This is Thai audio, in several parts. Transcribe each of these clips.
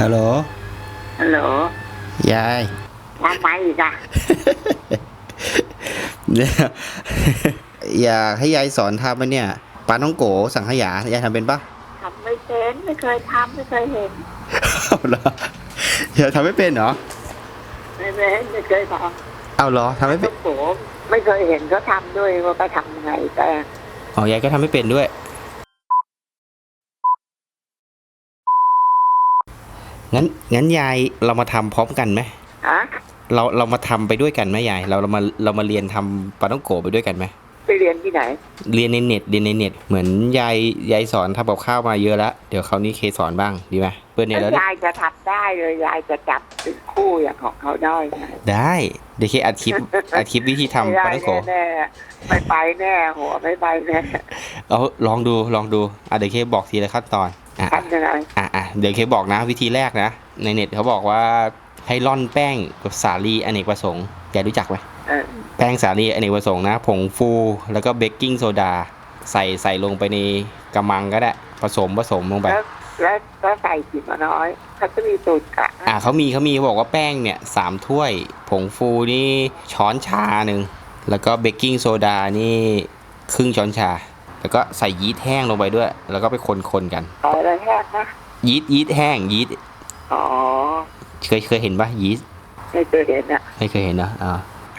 ฮัลโหล ฮัลโหลยายทำไมอีกอะเนี่ยอยากให้ยายสอนทำมันเนี่ยปลาน้องโกสังขยายายทำเป็นปะทำไม่เป็นไม่เคยทำไม่เคยเห็นเอาเหรอยายทำไม่เป็นเหรอไม่เป็นไม่เคยทเอาเหรอทำำไม่เป็ต้นองโผไม่เคยเห็นเขาทำด้วยว่าเขาทำยังไงแต่อ๋อยายก็ทำไม่เป็นด้วย งั้นงั้นยายเรามาทำพร้อมกันไหมฮะเราเรามาทำไปด้วยกันไหมยาย เราเรามาเรามาเรียนทำปลาต้องโกะไปด้วยกันไหมไปเรียนที่ไหน เรียนในเน็ตเรียนในเน็ต เหมือนยายยายสอนทำกับข้าวมาเยอะแล้ว เดี๋ยวคราวนี้เคสอนบ้างดีไหมเปิดเน็ตแล้วยายจะทำได้เลยยายจะจับเป็นคู่อย่างของเขาได้ไงได้เดี๋ยวเคอัดคลิปอัดคลิปวิธีทำไม่ปได้ลาต้องโกะแน่ๆไม่ไปแน่หัวไม่ไปแน่เอาลองดูลองดูอะเดี๋ยวเคบอกทีละขั้นตอน อะทำยังไงอะอะเดี๋ยวเคบอกนะวิธีแรกนะ ในเน็ตเขาบอกว่าให้ร่อนแป้งกับสาลีอเนกประสงค์แกรู้จักไหมเออแป้งสาลีอเนกประสงค์นะ ผงฟูแล้วก็เบกกิ้งโซดา ใส่ใส่ลงไปในกระมังก็ได้ ผสมผสมลงไป แล้วแล้วก็ใส่กี่มาน้อยเขาจะมีสูตรกะอะเขามีเขามีเขาบอกว่าแป้งเนี่ยสามถ้วย ผงฟูนี่ช้อนชาหนึ่งแล้วก็เบกกิ้งโซดานี่ครึ่งช้อนชา แล้วก็ใส่ยีสต์แห้งลงไปด้วย แล้วก็ไปคนๆกันใส่อะไรแห้งนะยีสต์ยีสต์แห้งยีสต์อ๋อเคยเคยเห็นปะยีสต์ไม่เคยเห็นอะไม่เคยเห็นนะอ่า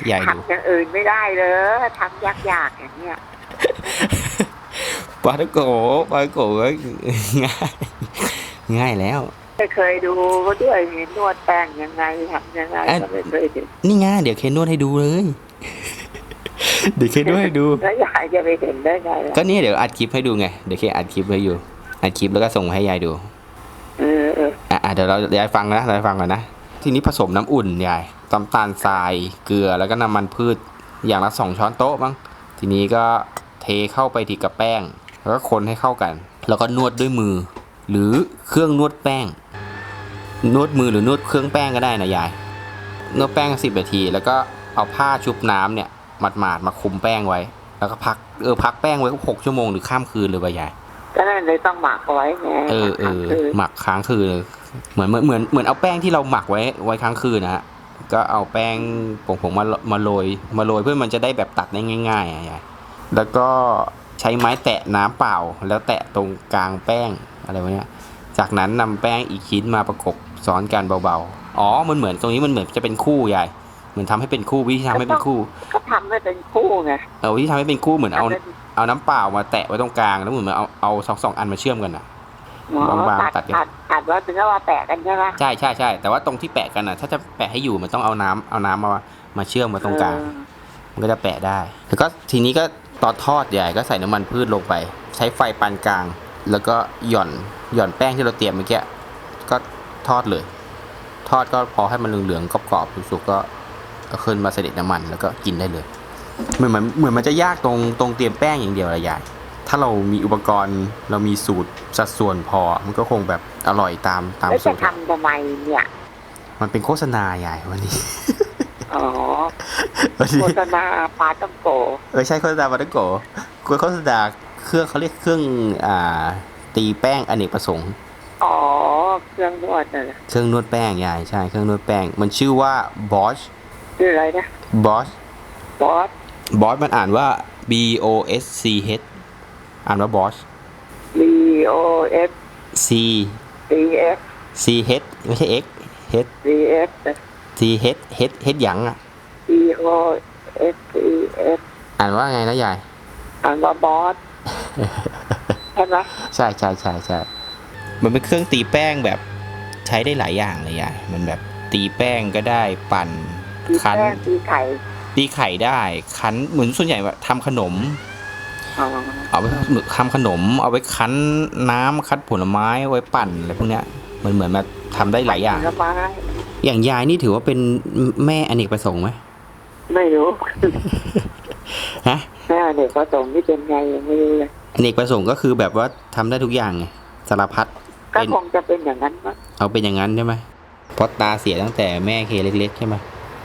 ใหญ่ดูทำอย่างอื่นไม่ได้เลยทำยากๆอย่างเนี้ยปลาตะโกปลาตะโกก็ง่ายง่ายแล้วไม่เคยดูเขาด้วยเห็นนวดแป้งยังไงทำยังไงอะก็ไม่เคยเห็นนี่ง่ายเดี๋ยวเคนนวดให้ดูเลย เดี๋ยวเคนนวดให้ดู แล้วยายจะไปเห็นได้ไงล่ะก็เนี่ยเดี๋ยวอัดคลิปให้ดูไง เดี๋ยวเคนอัดคลิปให้อยู่ อัดคลิปแล้วก็ส่งมาให้ยายดู เออเอออะอะเดี๋ยวเรายายฟังนะยายฟังก่อนนะ ทีนี้ผสมน้ำอุ่นยายน้ำตาลทราย เกลือแล้วก็น้ำมันพืช อย่างละสองช้อนโต๊ะมั้ง ทีนี้ก็เทเข้าไปที่กับแป้ง แล้วก็คนให้เข้ากัน แล้วก็นวดด้วยมือ หรือเครื่องนวดแป้ง นวดมือหรือนวดเครื่องแป้งก็ได้นะยาย นวดแป้งสิบนาที แล้วก็เอาผ้าชุบน้ำเนี่ย หมาดๆมาคลุมแป้งไว้ แล้วก็พักเออพักแป้งไว้หกชั่วโมงหรือข้ามคืนเลยว่ะยายก็นั่นเลยต้องหมักเอาไว้ไงเออเออคือหมักค้างคืนเลยเหมือนเหมือนเหมือนเหมือนเอาแป้งที่เราหมักไว้ไว้ค้างคืนนะฮะก็เอาแป้งผงผงมามาโรยมาโรยเพื่อมันจะได้แบบตัดได้ง่ายๆอะยายแล้วก็ใช้ไม้แตะน้ำเปล่า แล้วแตะตรงกลางแป้งอะไรวะเนี่ยจากนั้นนำแป้งอีกชิ้นมาประกบซ้อนกันเบาๆ อ๋อ มันเหมือนตรงนี้มันเหมือนจะเป็นคู่ยาย เหมือนทำให้เป็นคู่วิธีทำให้เป็นคู่ ก็ทำให้เป็นคู่ไงเออวิธีทำให้เป็นคู่เหมือนเอาทำให้ป็นเอาน้ำเปล่ามาแตะไว้ตรงกลางแล้วเหมือนเอาเอาสองสองอันมาเชื่อมกันอะหมอบางๆตัดตัดกันตัดตัดว่าถึงก็ว่าแปะกันใช่ไหมใช่ใช่ใช่แต่ว่าตรงที่แปะกันอะ ถ้าจะแปะให้อยู่มันต้องเอาน้ำเอาน้ำมามาเชื่อมมาตรงกลางเออมันก็จะแปะได้ แล้วก็ทีนี้ก็ตอนทอดใหญ่ก็ใส่น้ำมันพืชลงไป ใช้ไฟปานกลาง แล้วก็หย่อนหย่อนแป้งที่เราเตรียมเมื่อกี้ก็ทอดเลย ทอดก็พอให้มันเหลืองๆกรอบๆสุกๆก็ ก็ขึ้นมาเสด็จน้ำมันแล้วก็กินได้เลยเหมือนมันเหมือนมันจะยากตรงตรงเตรียมแป้งอย่างเดียวละยายถ้าเรามีอุปกรณ์เรามีสูตรสัดส่วนพอ มันก็คงแบบอร่อยตามตามแล้วสูจะตร ทำทำไมเนี่ย มันเป็นโฆษณายายวันนี้ อ๋อวันนี้โฆษณาปลาต้องโกเออใช่โฆษณาบาร์โกกูโฆษณาเครื่องเขาเรียกเครื่องอ่าตีแป้งอเนกประสงค์ อ๋อ เครื่องนวดน่ะเครื่องนวดแป้งยายใช่เครื่องนวดแป้ง มันชื่อว่า Bosch ชื่ออะไรนะ Bosch บอส Bosch มันอ่านว่า B O S C H อ่านว่า Bosch B O S C C F C H ไม่ใช่ X H C F C H H H หยังอะ B O S C F อ่านว่าไงนะยาย อ่านว่าบอสใช่ไหมใช่ใช่ใช่ใช่มันเป็นเครื่องตีแป้งแบบใช้ได้หลายอย่างเลยยายมันแบบตีแป้งก็ได้ปั่นตี คั้นแป้งตีไข่ตีไข่ได้ คั้นเหมือนส่วนใหญ่แบบทำขนมอ๋อเอาไปทำขนม เอาไปคั้นน้ำคั้นผลไม้ไว้ปั่นอะไรพวกเนี้ยมันเหมือนมาทำได้หลายอย่างผลไม้อย่างยายนี่ถือว่าเป็นแม่อเนกประสงค์ไหมไม่รู้ฮะแม่เด็กผสมที่เป็นไงยังไม่รู้เลยอเนกประสงค์ก็คือแบบว่าทำได้ทุกอย่างไงสารพัดก็เป็นคงจะเป็นอย่างนั้นมั้งเอาเป็นอย่างนั้นใช่ไหมเพราะตาเสียตั้งแต่แม่เคเล็กๆใช่ไหม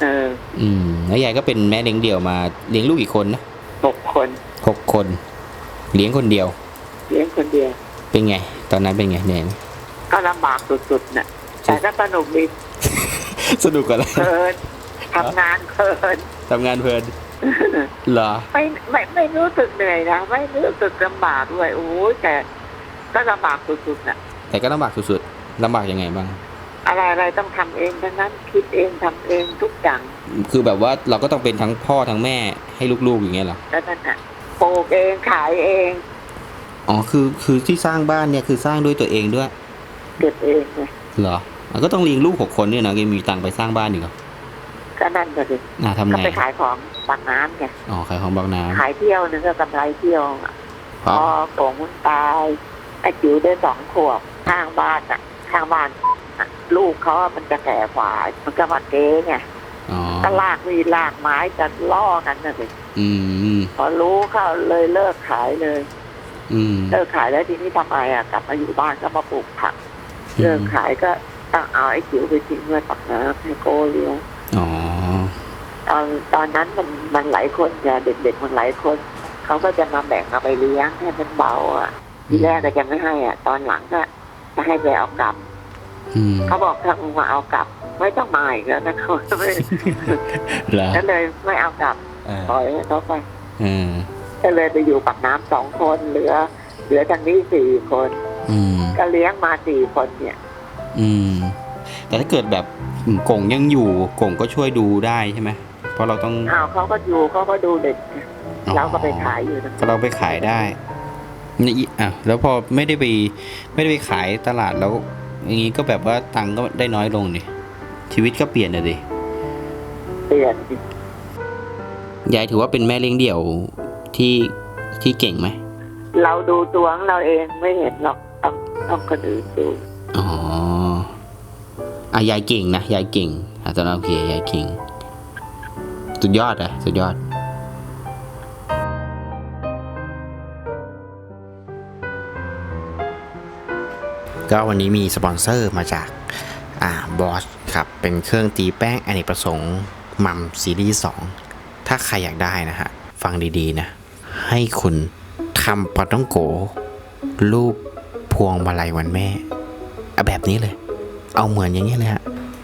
เออ อืมแล้วยายก็เป็นแม่เลี้ยงเดี่ยวมาเลี้ยงลูกกี่คนนะหกคนหกคน เลี้ยงคนเดียว เลี้ยงคนเดียว เป็นไง ตอนนั้นเป็นไงเหนื่อยไหมก็ลำบากสุดๆน่ะ แต่ก็สนุกดีสนุกกว่าอะไรเพลินทำงานเพลินทำงานเพลินเหรอไม่ไม่ไม่รู้สึกเหนื่อยนะไม่รู้สึกลำบากด้วยโอ้ยแต่ก็ลำบากสุดๆน่ะ แต่ก็ลำบากสุดๆลำบากยังไงบ้าง อะไรอะไรต้องทำเองทั้งนั้นคิดเองทำเองทุกอย่าง คือแบบว่าเราก็ต้องเป็นทั้งพ่อทั้งแม่ให้ลูกๆอย่างเงี้ยเหรอแล้วนั่นน่ะปลูกเองขายเองอ๋อคือคือที่สร้างบ้านเนี่ยคือสร้างด้วยตัวเองด้วยเก็บเองไงเหรออะก็ต้องเลี้ยงลูกหกคนเนี่ยนะยังมีตังค์ไปสร้างบ้านอีกเหรอก็นั่นน่ะสิอ่าทำก็ไงไปขายของปากน้ำไงอ๋อขายของบางน้ขายเที่ยวนึงก็กำไรเที่ยวอะำเพพราะอโป่งมันตายไอ้จิ๋วได้สองขวบข้างบ้านอะ ข้างบ้านอะลูกเขาอะมันจะแก่กว่ามันก็มาเก๊ไงอ๋อก็ลากมีดลากไม้จะล่อกันน่ะสิอืมพอรู้เขาเลยเลิกขายเลยอืมเลิกขายแล้วทีนี้ทำไมอะกลับมาอยู่บ้านก็มาปลูกผักเลิกขายก็ต้องเอาไอ้จิ๋วไปทิ้งไว้ปักน้ำให้โกเลี้ยงอ๋อตอนตอนนั้นมันมันหลายคนไงเด็กๆมันหลายคนเขาก็จะมาแบ่งเอาไปเลี้ยงให้มันเบาอะทีแรกก็จะไม่ให้อะ ตอนหลังก็ จะให้ไปเอากลับอืมเขาบอกถ้ามึงมาเอากลับ ไม่ต้องมาอีกแล้วนะเขาไม่เหรอก็เลยไม่เอากลับอ่าปล่อยให้เขาไปอืมก็เลยไปอยู่ปักน้ำสองคนเหลือ เหลือทางนี้สี่คนอืมก็เลี้ยงมาสี่คนเนี่ย อืม แต่ถ้าเกิดแบบกงยังอยู่กงก็ช่วยดูได้ใช่ไหมเพราะเราต้องอ้าวเขาก็อยู่เขาก็ดูเด็กอ๋อเราก็ไปขายอยู่นะก็เราไปขายได้ นี่อีอะแล้วพอไม่ได้ไปไม่ได้ไปขายตลาดแล้ว อย่างนี้ก็แบบว่าตังค์ก็ได้น้อยลงดิชีวิตก็เปลี่ยนเลยดิเปลี่ยนยายถือว่าเป็นแม่เลี้ยงเดี่ยวที่ที่เก่งไหมเราดูตัวของเราเองไม่เห็นหรอกต้องต้องคนอื่นดูอ๋ออะยายเก่งนะยายเก่งอะตอนนั้นโอเคยายเก่งสุดยอดอะสุดยอด ก็วันนี้มีสปอนเซอร์มาจากอ่าบอสครับ เป็นเครื่องตีแป้งอเนกประสงค์มัมซีรีส์2ถ้าใครอยากได้นะฮะ ฟังดีๆนะ ให้คุณทำปาต้องโก รูปพวงมาลัยวันแม่เอาแบบนี้เลย เอาเหมือนอย่างนี้เลยฮะ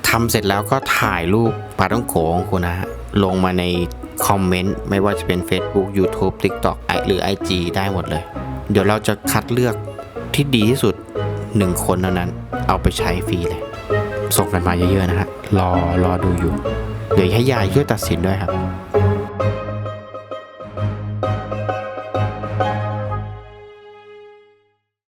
ทำเสร็จแล้วก็ถ่ายรูปปาต้องโกของคุณนะฮะ ลงมาในคอมเมนต์ ไม่ว่าจะเป็น Facebook YouTube TikTok ไอหรือ IG ได้หมดเลย เดี๋ยวเราจะคัดเลือกที่ดีที่สุด หนึ่งคนเท่านั้น เอาไปใช้ฟรีเลยส่งกันมาเยอะๆนะฮะรอรอดูอยู่ เดี๋ยวให้ยายช่วยตัดสินด้วยครับ